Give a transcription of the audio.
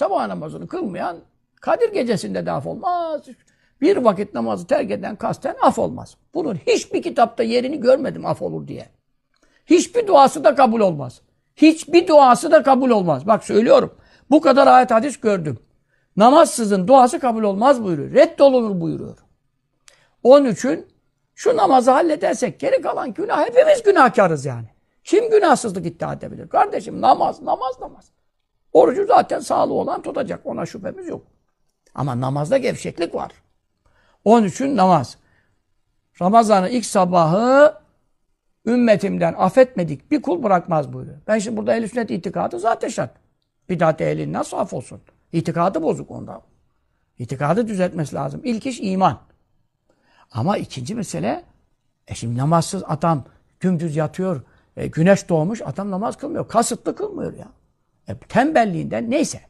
Sabah namazını kılmayan Kadir gecesinde de af olmaz. Bir vakit namazı terk eden kasten af olmaz. Bunun hiçbir kitapta yerini görmedim af olur diye. Hiçbir duası da kabul olmaz. Hiçbir duası da kabul olmaz. Bak söylüyorum. Bu kadar ayet hadis gördüm. Namazsızın duası kabul olmaz buyuruyor. Reddolunur buyuruyor. Onun için şu namazı halledersek geri kalan günah hepimiz günahkarız yani. Kim günahsızlık iddia edebilir? Kardeşim namaz, namaz, namaz. Orucu zaten sağlığı olan tutacak. Ona şüphemiz yok. Ama namazda gevşeklik var. Onun için namaz. Ramazan'ın ilk sabahı ümmetimden affetmedik bir kul bırakmaz buyuruyor. Ben şimdi burada ehl sünnet itikadı zaten şart. Bidat ehli nasıl af olsun? İtikadı bozuk onda. İtikadı düzeltmesi lazım. İlk iş iman. Ama ikinci mesele e şimdi namazsız adam dümdüz yatıyor. E, güneş doğmuş adam namaz kılmıyor. Kasıtlı kılmıyor ya. E, tembelliğinden neyse.